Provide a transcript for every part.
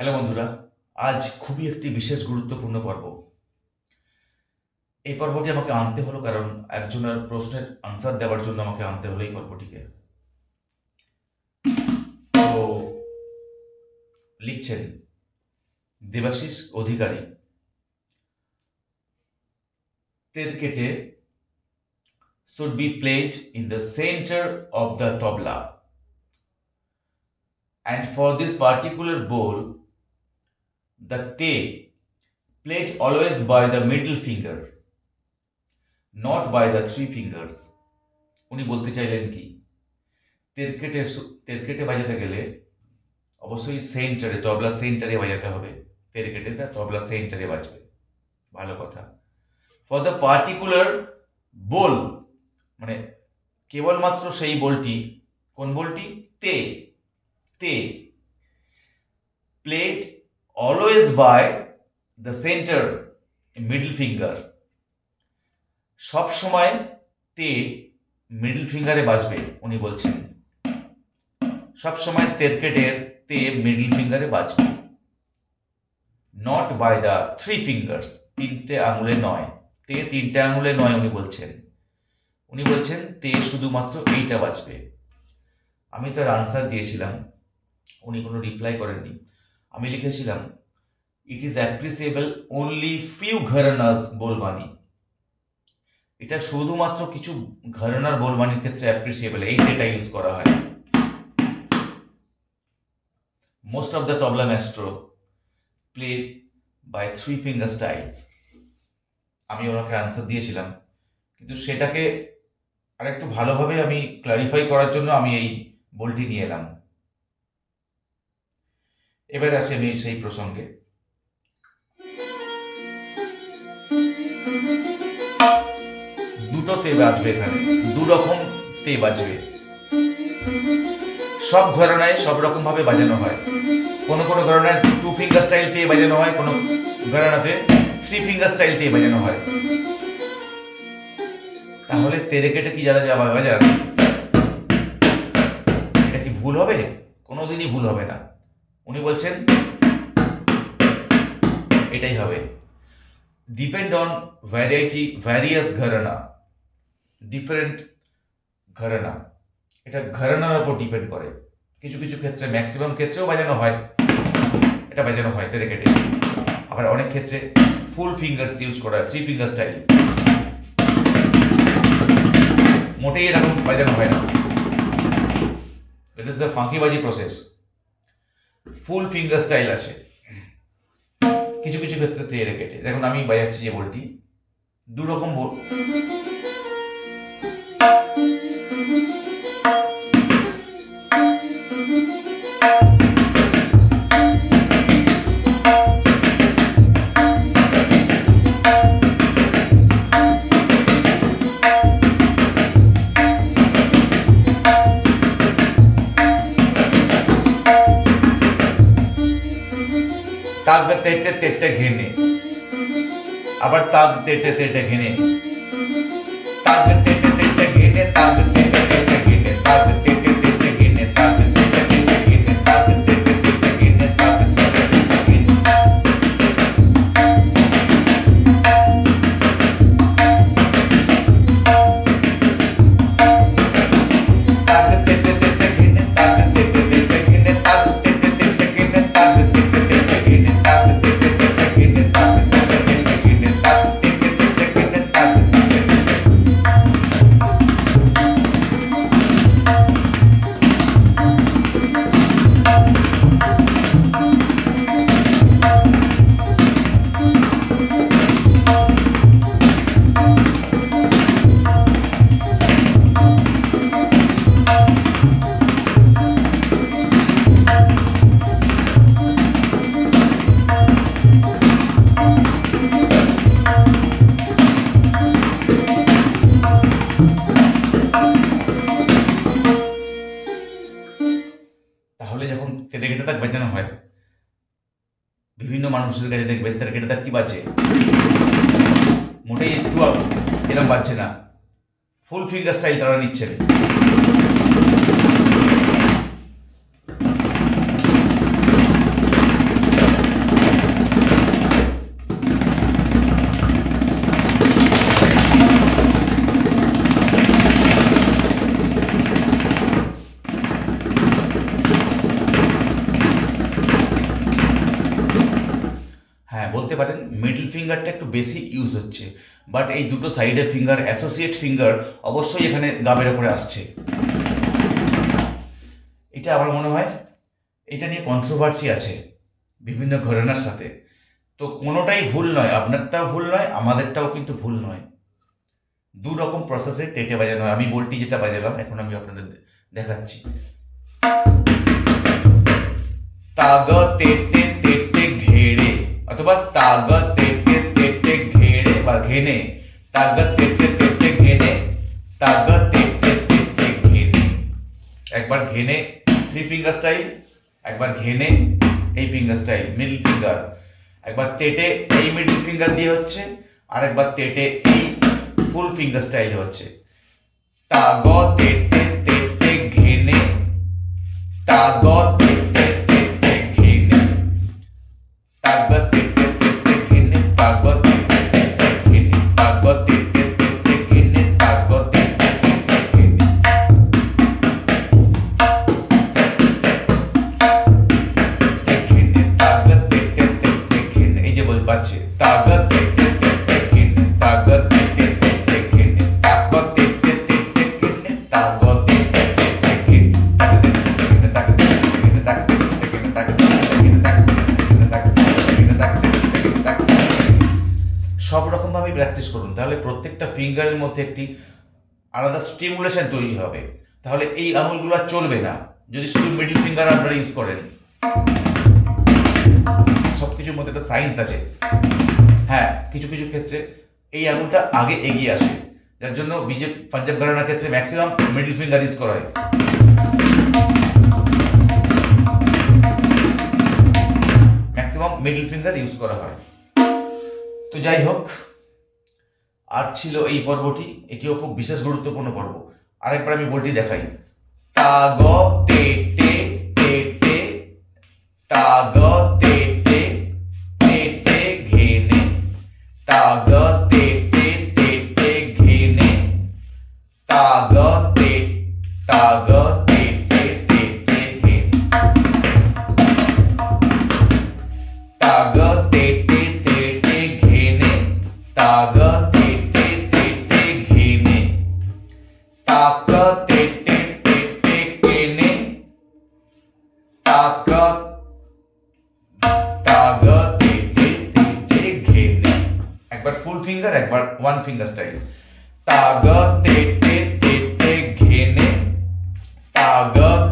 Hello বন্ধুরা, আজ খুবই একটি বিশেষ গুরুত্বপূর্ণ পর্ব। এই পর্বটি আমাকে আনতে হলো কারণ একজনের প্রশ্নের আনসার দেওয়ার জন্য আমাকে আনতে হলো এই পর্বটিকে। তো, লিখছেন, দেবাশিস অধিকারী। তের কেটে, should be played in the center of the tabla and for this particular bowl the te played always by the middle finger, not by the three fingers. উনি বলতে চাইলেন কি? তেরকেটে তেরকেটে বাজাতে গেলে অবশ্যই সেন্টারে, তবলা সেন্টারে বাজাতে হবে। তেরকেটে তার তবলা সেন্টারে বাজবে। ভালো কথা। ফর দ্য পার্টিকুলার বোল মানে কেবলমাত্র সেই বলটি কোন বলটি তে তে। Played always by the centre middle finger সব সময় তে মিডল ফিঙ্গারে বাজবে, উনি বলছেন। সব সময় তেরকেটের তে মিডল ফিঙ্গারে বাজবে। Not by the three fingers তিনটে আঙুলে নয়। তে তিনটে আঙুলে নয়, উনি বলছেন। উনি বলছেন, তে শুধুমাত্র এইটা বাজবে। আমি তার আনসার দিয়েছিলাম। উনি কোনো রিপ্লাই করেননি। আমি লিখেছিলাম it is appreciable only few gharanas বোলবানি এটা শুধুমাত্র কিছু ঘরানার বোলবানির ক্ষেত্রে অ্যাপ্রিসিয়েবল এই ডেটা ইউজ করা হয়। Most of the tabla maestro play by three finger styles আমি ওনাকে আনসার দিয়েছিলাম, কিন্তু সেটাকে আরেকটু ভালোভাবে আমি ক্লারিফাই করার জন্য আমি এই বলটি নিয়ে এলাম। এবার আসি আমি সেই প্রসঙ্গে। দুটো তে বাজবে এখানে, দু রকম তে বাজবে। সব ঘরানায় সব রকম ভাবে বাজানো হয়। কোনো কোনো ঘরানায় টু ফিঙ্গার স্টাইল দিয়ে বাজানো হয়, কোনো ঘরানাতে থ্রি ফিঙ্গার স্টাইল দিয়ে বাজানো হয়। তাহলে তেরেকেটে কি যারা যাবা বাজান এটা কি ভুল হবে? কোনোদিনই ভুল হবে না। উনি বলছেন, এটাই হবে। ডিপেন্ড অন ভ্যারাইটি ভ্যারিয়াস ঘরানা। ডিফারেন্ট ঘরানা। এটা ঘরানার উপর ডিপেন্ড করে। কিছু কিছু ক্ষেত্রে ম্যাক্সিমাম ক্ষেত্রেও বাজানো হয়। এটা বাজানো হয় তেরেকেটে আবার অনেক ক্ষেত্রে ফুল ফিঙ্গার্স ইউজ করা থ্রি ফিঙ্গার স্টাইল মোটেই এরকম বাজানো হয় না। দ্যাট ইজ দ্য ফাঁকিবাজি প্রসেস ফুল ফিঙ্গার স্টাইল আছে। কিছু কিছু ক্ষেত্রে তেড়ে কেটে। দেখুন, আমি বাজাচ্ছি যে বলটি। দু তেটে তেটে ঘেনে। আবার তাগ তেটে তেটে ঘেনে। তাগ তেটে তাহলে যখন কেটে কেটে তাক বাজানো হয়, বিভিন্ন মানুষের কাছে দেখবেন তার কেটে তাক কি বাঁচে? মোটেই একটু এরম বাজছে না। ফুল ফিঙ্গার স্টাইল তারা নিচ্ছেন। ফিঙ্গারটা একটু বেশি ইউজ হচ্ছে। বাট এই দুটো সাইডের ফিঙ্গার অ্যাসোসিয়েট ফিঙ্গার অবশ্যই এখানে গাবের ওপরে আসছে। এটা আমার মনে হয় এটা নিয়ে কন্ট্রোভার্সি আছে বিভিন্ন ঘরানার সাথে। তো কোনোটাই ভুল নয়, আপনারটাও ভুল নয়, আমাদেরটাও কিন্তু ভুল নয়। দু রকম প্রসেসে টেটে বাজানো হয়। আমি বলটি যেটা বাজালাম, এখন আমি আপনাদের দেখাচ্ছি। তাগ তেটে ঘেনে, তাগ তেটে তেটে ঘেনে, তাগ তেটে তেটে ঘেনে। একবার ঘেনে থ্রি ফিঙ্গার স্টাইল একবার ঘেনে, এই ফিঙ্গার স্টাইল মিডল ফিঙ্গার একবার তেটে, এই মিডল ফিঙ্গার দিয়ে হচ্ছে আর একবার তেটে, এই ফুল ফিঙ্গার স্টাইলে হচ্ছে। তাগ তেটে তেটে ঘেনে, তাগ করুন, তাহলে প্রত্যেকটা ফিঙ্গারের মধ্যে একটি আলাদা স্টিমুলেশন তৈরি হবে। তাহলে এই আঙুলগুলো চলবে না, যদি শুধু মিডল ফিঙ্গার আপনারা ইউজ করেন। সব কিছুর মধ্যে একটা সায়েন্স আছে। হ্যাঁ কিছু কিছু ক্ষেত্রে এই আঙুলটা আগে এগিয়ে আসে, যার জন্য বিজে পাঞ্জাব ঘরানার ক্ষেত্রে ম্যাক্সিমাম মিডিল ফিঙ্গার ইউজ করা হয়। ম্যাক্সিমাম মিডিল ফিঙ্গার ইউজ করা হয়। তো যাই হোক আর ছিল এই পর্বটি, এটিও খুব বিশেষ গুরুত্বপূর্ণ পর্ব। আরেকবার আমি বলটি দেখাই। তা গ, তে তে তে তে, তা টে ताकत তাগতে যেতে যে ঘেনে একবার ফুল ফিঙ্গার একবার ওয়ান ফিঙ্গার স্টাইল তাগতে তে তে ঘেনে তাগত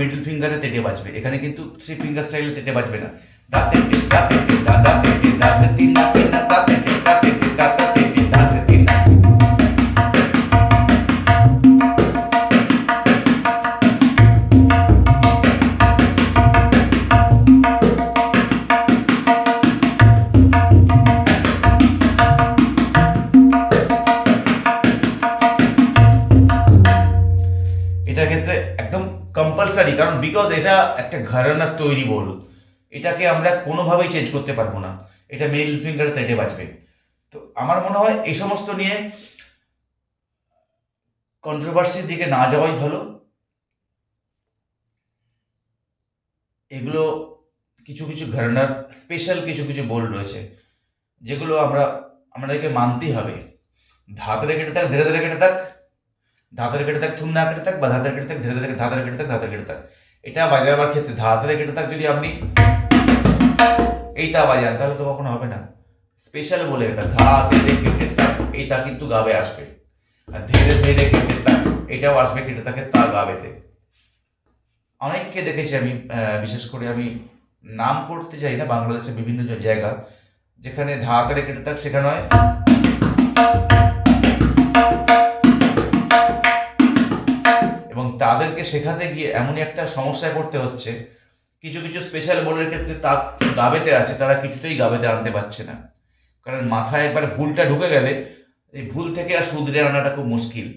মিডল ফিঙ্গারে তেটে বাজবে এখানে কিন্তু থ্রি ফিঙ্গার স্টাইলে তেটে বাজবে না দাঁতে দাঁতে দাঁতে দাঁতে দাঁতে তিন দাঁতে দাঁতে দাঁতে দাঁতে কম্পালসারি কারণ বিকজ এটা একটা ঘরানার তৈরি বল, এটাকে আমরা কোনোভাবেই চেঞ্জ করতে পারব না। এটা মিডল ফিঙ্গারে তেটে বাজবে। তো আমার মনে হয় এই সমস্ত নিয়ে কন্ট্রোভার্সির দিকে না যাওয়াই ভালো। এগুলো কিছু কিছু ঘরানার স্পেশাল কিছু কিছু বোল রয়েছে, যেগুলো আমরা, আমাদেরকে মানতেই হবে। ধাতরে কেটে থাক, ধীরে ধীরে কেটে থাক ধাঁধারে কেটে থাক থুম না কেটে থাক বা ধাঁধারে কেটে থাক, ধীরে ধীরে ধাঁধারে কেটে থাক ধাঁধারে কেটে থাক। এটা বাজাবার ক্ষেত্রে ধাঁধারে কেটে থাক যদি আপনি এইটা বাজান, তাহলে তো কখনো হবে না। স্পেশাল বলে এটা ধা ধীরে কেটে থাক এই তা কিন্তু গাবে আসবে। আর ধীরে ধীরে কেটে থাক, এটাও আসবে কেটে থাকে তা গাবেতে। অনেককে দেখেছি আমি বিশেষ করে আমি নাম করতে চাই না, বাংলাদেশের বিভিন্ন জায়গা, যেখানে ধা তারে কেটে থাক, সেখানে হয় তাদেরকে শেখাতে গিয়ে এমনই একটা সমস্যায় পড়তে হচ্ছে। কিছু কিছু স্পেশাল বোর্ডের ক্ষেত্রে তা গাবেতে আছে, তারা কিছুতেই গাবেতে আনতে পারছে না। কারণ মাথায় একবার ভুলটা ঢুকে গেলে এই ভুল থেকে আর শুধরে আনাটা খুব মুশকিল।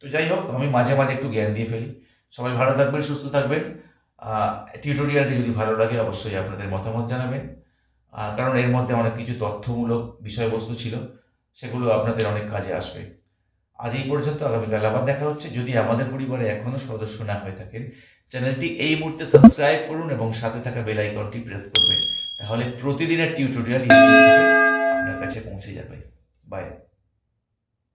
তো যাই হোক, আমি মাঝে মাঝে একটু জ্ঞান দিয়ে ফেলি। সবাই ভালো থাকবেন, সুস্থ থাকবেন। টিউটোরিয়ালটি যদি ভালো লাগে, অবশ্যই আপনাদের মতামত জানাবেন। কারণ এর মধ্যে অনেক কিছু তথ্যমূলক বিষয়বস্তু ছিল, সেগুলো আপনাদের অনেক কাজে আসবে। আজ এই পর্যন্ত আগামীকাল আবার দেখা হচ্ছে। যদি আমাদের পরিবারে এখনও সদস্য না হয়ে থাকেন, চ্যানেলটি এই মুহূর্তে সাবস্ক্রাইব করুন এবং সাথে থাকা বেল আইকনটি প্রেস করবেন। তাহলে প্রতিদিনের টিউটোরিয়াল থেকে আপনার কাছে পৌঁছে যাবে। বাই